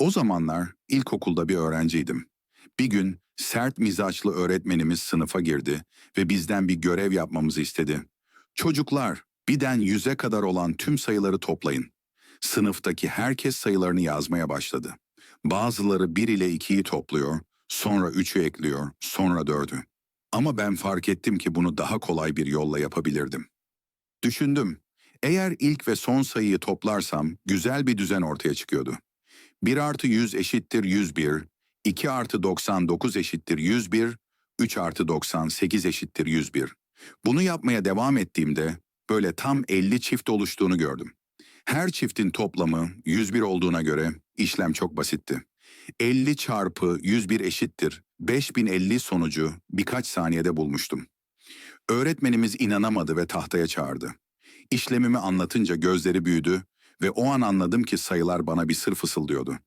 O zamanlar ilkokulda bir öğrenciydim. Bir gün sert mizaçlı öğretmenimiz sınıfa girdi ve bizden bir görev yapmamızı istedi. Çocuklar, birden yüze kadar olan tüm sayıları toplayın. Sınıftaki herkes sayılarını yazmaya başladı. Bazıları 1 ile 2'yi topluyor, sonra 3'ü ekliyor, sonra 4'ü. Ama ben fark ettim ki bunu daha kolay bir yolla yapabilirdim. Düşündüm. Eğer ilk ve son sayıyı toplarsam güzel bir düzen ortaya çıkıyordu. 1 artı 100 eşittir 101, 2 artı 99 eşittir 101, 3 artı 98 eşittir 101. Bunu yapmaya devam ettiğimde böyle tam 50 çift oluştuğunu gördüm. Her çiftin toplamı 101 olduğuna göre işlem çok basitti. 50 çarpı 101 eşittir 5050 sonucu birkaç saniyede bulmuştum. Öğretmenimiz inanamadı ve tahtaya çağırdı. İşlemimi anlatınca gözleri büyüdü ve o an anladım ki sayılar bana bir sır fısıldıyordu.